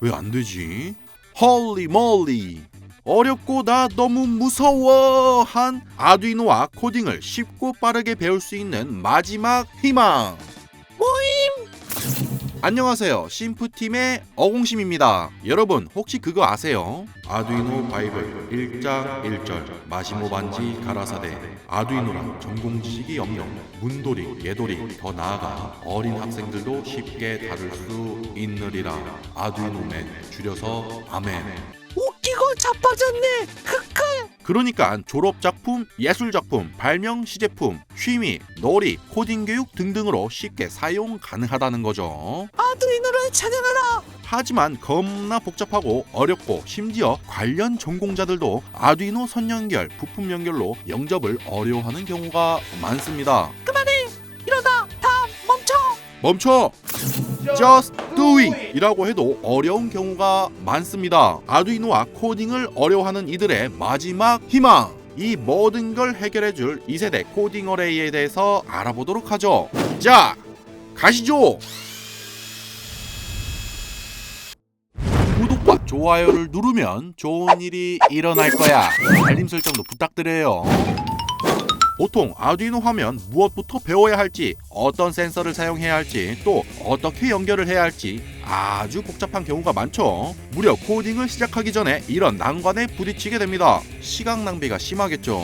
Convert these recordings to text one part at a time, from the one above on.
왜 안 되지? 홀리 몰리 어렵고 나 너무 무서워 한 아두이노와 코딩을 쉽고 빠르게 배울 수 있는 마지막 희망 안녕하세요 심프팀의 어공심입니다 여러분 혹시 그거 아세요? 아두이노 바이블 1장 1절 마시모 반지 가라사대 아두이노랑 전공 지식이 없는 문돌이 예돌이 더 나아가 어린 학생들도 쉽게 다룰 수 있느리라 아두이노맨 줄여서 아멘 웃기고 자빠졌네. 크크. 그러니까 졸업 작품, 예술 작품, 발명 시제품, 취미, 놀이, 코딩 교육 등등으로 쉽게 사용 가능하다는 거죠. 아두이노를 찬양하라. 하지만 겁나 복잡하고 어렵고 심지어 관련 전공자들도 아두이노 선 연결, 부품 연결로 영접을 어려워하는 경우가 많습니다. 그만해. 이러다 다 멈춰. 멈춰! Just do it! 이라고 해도 어려운 경우가 많습니다. 아두이노와 코딩을 어려워하는 이들의 마지막 희망! 이 모든 걸 해결해 줄 2세대 코딩 어레이에 대해서 알아보도록 하죠. 자, 가시죠! 구독과 좋아요를 누르면 좋은 일이 일어날 거야. 알림 설정도 부탁드려요. 보통 아두이노 화면 무엇부터 배워야 할지, 어떤 센서를 사용해야 할지, 또 어떻게 연결을 해야 할지 아주 복잡한 경우가 많죠. 무려 코딩을 시작하기 전에 이런 난관에 부딪히게 됩니다. 시간 낭비가 심하겠죠.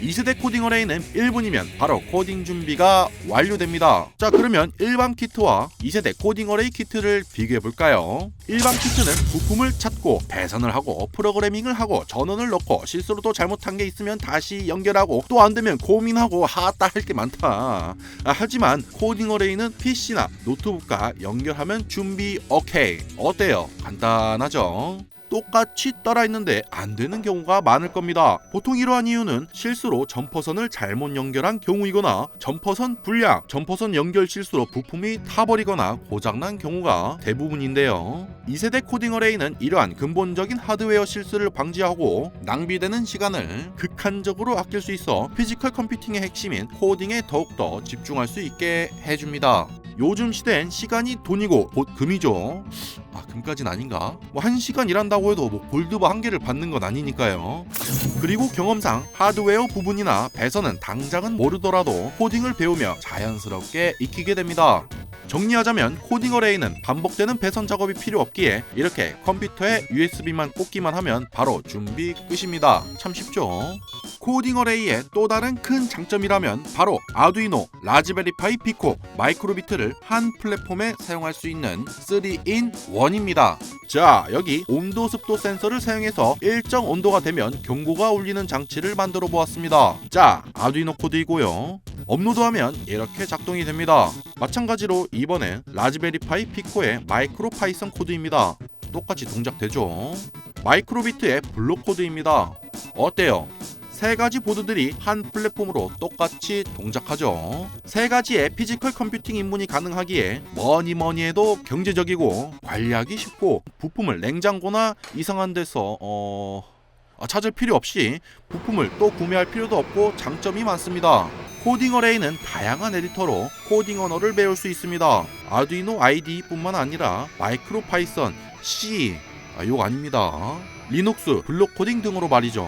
2세대 코딩 어레이는 1분이면 바로 코딩 준비가 완료됩니다. 자, 그러면 일반 키트와 2세대 코딩 어레이 키트를 비교해 볼까요? 일반 키트는 부품을 찾고 배선을 하고 프로그래밍을 하고 전원을 넣고 실수로 또 잘못한 게 있으면 다시 연결하고 또 안 되면 고민하고 하다 할게 많다. 아, 하지만 코딩 어레이는 PC나 노트북과 연결하면 준비 오케이. 어때요? 간단하죠? 똑같이 따라 있는데 안 되는 경우가 많을 겁니다. 보통 이러한 이유는 실수로 점퍼선을 잘못 연결한 경우이거나 점퍼선 불량, 점퍼선 연결 실수로 부품이 타버리거나 고장난 경우가 대부분인데요. 2세대 코딩 어레이는 이러한 근본적인 하드웨어 실수를 방지하고 낭비되는 시간을 극한적으로 아낄 수 있어 피지컬 컴퓨팅의 핵심인 코딩에 더욱더 집중할 수 있게 해줍니다. 요즘 시대엔 시간이 돈이고 곧 금이죠. 아 금까진 아닌가? 뭐 한 시간 일한다고 해도 뭐 골드바 한 개를 받는 건 아니니까요. 그리고 경험상 하드웨어 부분이나 배선은 당장은 모르더라도 코딩을 배우며 자연스럽게 익히게 됩니다. 정리하자면 코딩 어레이는 반복되는 배선 작업이 필요 없기에 이렇게 컴퓨터에 USB만 꽂기만 하면 바로 준비 끝입니다. 참 쉽죠? 코딩 어레이의 또 다른 큰 장점이라면 바로 아두이노, 라즈베리파이 피코, 마이크로비트를 한 플랫폼에 사용할 수 있는 3in 1입니다. 자, 여기 온도 습도 센서를 사용해서 일정 온도가 되면 경고가 울리는 장치를 만들어 보았습니다. 자, 아두이노 코드이고요. 업로드하면 이렇게 작동이 됩니다. 마찬가지로 이번엔 라즈베리파이 피코의 마이크로 파이썬 코드입니다. 똑같이 동작되죠. 마이크로비트의 블록 코드입니다. 어때요? 세 가지 보드들이 한 플랫폼으로 똑같이 동작하죠. 세 가지의 피지컬 컴퓨팅 입문이 가능하기에 뭐니 뭐니 해도 경제적이고 관리하기 쉽고 부품을 냉장고나 이상한 데서 어 아, 찾을 필요 없이 부품을 또 구매할 필요도 없고 장점이 많습니다. 코딩 어레이는 다양한 에디터로 코딩 언어를 배울 수 있습니다. 아두이노 IDE뿐만 아니라 마이크로 파이썬, C, 아, 욕 아닙니다. 리눅스, 블록 코딩 등으로 말이죠.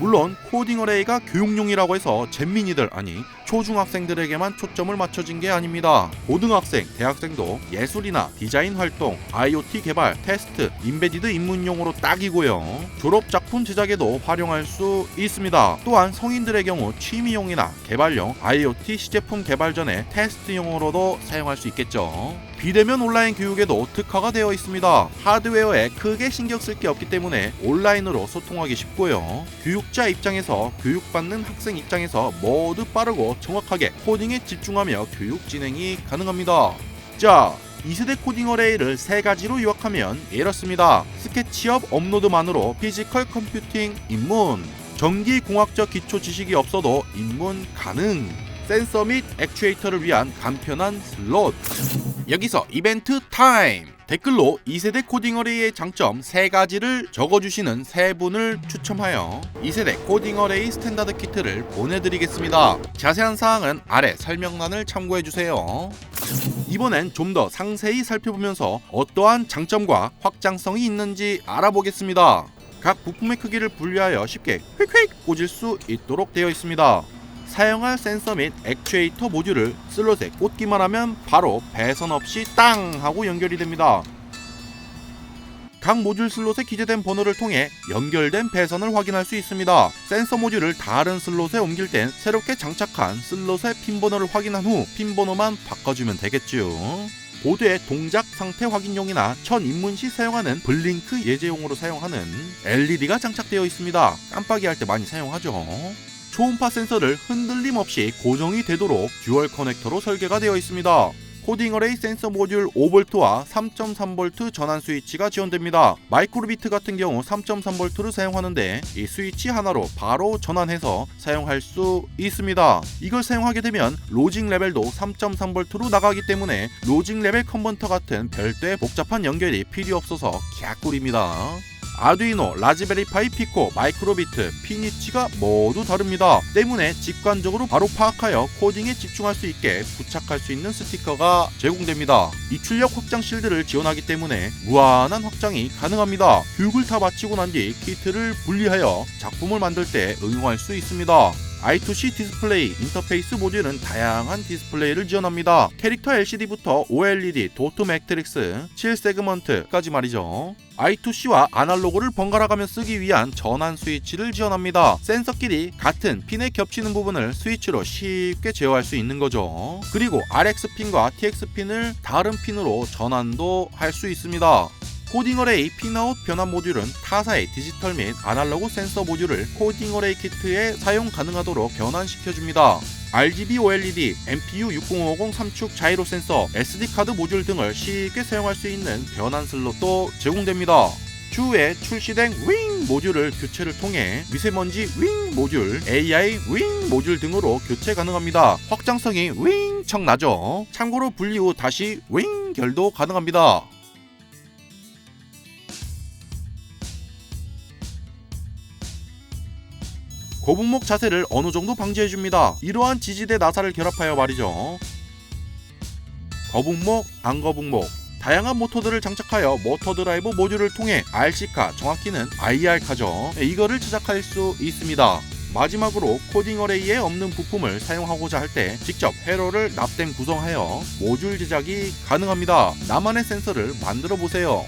물론 코딩 어레이가 교육용이라고 해서 잼민이들 아니 초중학생들에게만 초점을 맞춰진 게 아닙니다. 고등학생, 대학생도 예술이나 디자인 활동, IoT 개발, 테스트, 인베디드 입문용으로 딱이고요. 졸업 작품 제작에도 활용할 수 있습니다. 또한 성인들의 경우 취미용이나 개발용 IoT 시제품 개발 전에 테스트용으로도 사용할 수 있겠죠. 비대면 온라인 교육에도 특화가 되어 있습니다. 하드웨어에 크게 신경 쓸 게 없기 때문에 온라인으로 소통하기 쉽고요. 교육자 입장에서 교육받는 학생 입장에서 모두 빠르고 정확하게 코딩에 집중하며 교육 진행이 가능합니다. 자, 2세대 코딩 어레이를 세 가지로 요약하면 이렇습니다. 스케치업 업로드만으로 피지컬 컴퓨팅 입문. 전기 공학적 기초 지식이 없어도 입문 가능. 센서 및 액추에이터를 위한 간편한 슬롯. 여기서 이벤트 타임! 댓글로 2세대 코딩 어레이의 장점 3가지를 적어주시는 3분을 추첨하여 2세대 코딩 어레이 스탠다드 키트를 보내드리겠습니다. 자세한 사항은 아래 설명란을 참고해주세요. 이번엔 좀 더 상세히 살펴보면서 어떠한 장점과 확장성이 있는지 알아보겠습니다. 각 부품의 크기를 분리하여 쉽게 휙휙 꽂을 수 있도록 되어 있습니다. 사용할 센서 및 액추에이터 모듈을 슬롯에 꽂기만 하면 바로 배선 없이 땅 하고 연결이 됩니다. 각 모듈 슬롯에 기재된 번호를 통해 연결된 배선을 확인할 수 있습니다. 센서 모듈을 다른 슬롯에 옮길 땐 새롭게 장착한 슬롯의 핀 번호를 확인한 후 핀 번호만 바꿔주면 되겠죠. 보드의 동작 상태 확인용이나 천 입문 시 사용하는 블링크 예제용으로 사용하는 LED가 장착되어 있습니다. 깜빡이 할 때 많이 사용하죠. 초음파 센서를 흔들림 없이 고정이 되도록 듀얼 커넥터로 설계가 되어 있습니다. 코딩 어레이 센서 모듈 5V와 3.3V 전환 스위치가 지원됩니다. 마이크로비트 같은 경우 3.3V를 사용하는데 이 스위치 하나로 바로 전환해서 사용할 수 있습니다. 이걸 사용하게 되면 로직 레벨도 3.3V로 나가기 때문에 로직 레벨 컨버터 같은 별도의 복잡한 연결이 필요 없어서 갸꿀입니다. 아두이노, 라즈베리 파이 피코, 마이크로비트, 피니치가 모두 다릅니다. 때문에 직관적으로 바로 파악하여 코딩에 집중할 수 있게 부착할 수 있는 스티커가 제공됩니다. 입출력 확장 실드를 지원하기 때문에 무한한 확장이 가능합니다. 교육을 다 마치고 난 뒤 키트를 분리하여 작품을 만들 때 응용할 수 있습니다. I2C 디스플레이 인터페이스 모듈은 다양한 디스플레이를 지원합니다. 캐릭터 LCD부터 OLED, 도트 매트릭스, 7세그먼트까지 말이죠. I2C와 아날로그를 번갈아가며 쓰기 위한 전환 스위치를 지원합니다. 센서끼리 같은 핀에 겹치는 부분을 스위치로 쉽게 제어할 수 있는 거죠. 그리고 RX 핀과 TX 핀을 다른 핀으로 전환도 할 수 있습니다. 코딩 어레이 핀아웃 변환 모듈은 타사의 디지털 및 아날로그 센서 모듈을 코딩 어레이 키트에 사용 가능하도록 변환시켜줍니다. RGB OLED, MPU 6050 3축 자이로 센서, SD 카드 모듈 등을 쉽게 사용할 수 있는 변환 슬롯도 제공됩니다. 추후에 출시된 윙 모듈을 교체를 통해 미세먼지 윙 모듈, AI 윙 모듈 등으로 교체 가능합니다. 확장성이 윙 청 나죠. 참고로 분리 후 다시 윙 결도 가능합니다. 거북목 자세를 어느 정도 방지해줍니다. 이러한 지지대 나사를 결합하여 말이죠. 거북목, 안거북목, 다양한 모터들을 장착하여 모터 드라이브 모듈을 통해 RC카, 정확히는 IR카죠. 이거를 제작할 수 있습니다. 마지막으로 코딩 어레이에 없는 부품을 사용하고자 할 때 직접 회로를 납땜 구성하여 모듈 제작이 가능합니다. 나만의 센서를 만들어 보세요.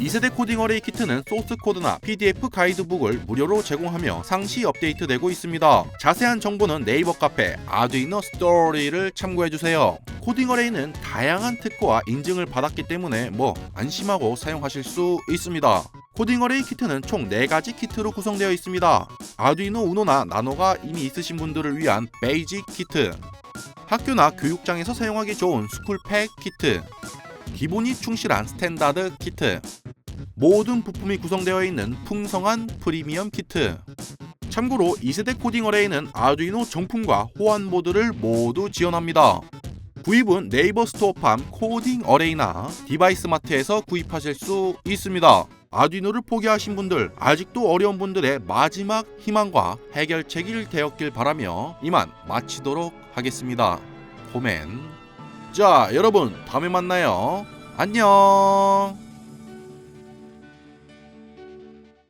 2세대 코딩 어레이 키트는 소스 코드나 PDF 가이드북을 무료로 제공하며 상시 업데이트되고 있습니다. 자세한 정보는 네이버 카페 아두이노 스토리를 참고해주세요. 코딩 어레이는 다양한 특허와 인증을 받았기 때문에 뭐 안심하고 사용하실 수 있습니다. 코딩 어레이 키트는 총 4가지 키트로 구성되어 있습니다. 아두이노 우노나 나노가 이미 있으신 분들을 위한 베이직 키트 학교나 교육장에서 사용하기 좋은 스쿨팩 키트 기본이 충실한 스탠다드 키트. 모든 부품이 구성되어 있는 풍성한 프리미엄 키트. 참고로 2세대 코딩 어레이는 아두이노 정품과 호환 모드를 모두 지원합니다. 구입은 네이버 스토어팜 코딩 어레이나 디바이스 마트에서 구입하실 수 있습니다. 아두이노를 포기하신 분들 아직도 어려운 분들의 마지막 희망과 해결책이 되었길 바라며 이만 마치도록 하겠습니다. 코멘 자 여러분 다음에 만나요. 안녕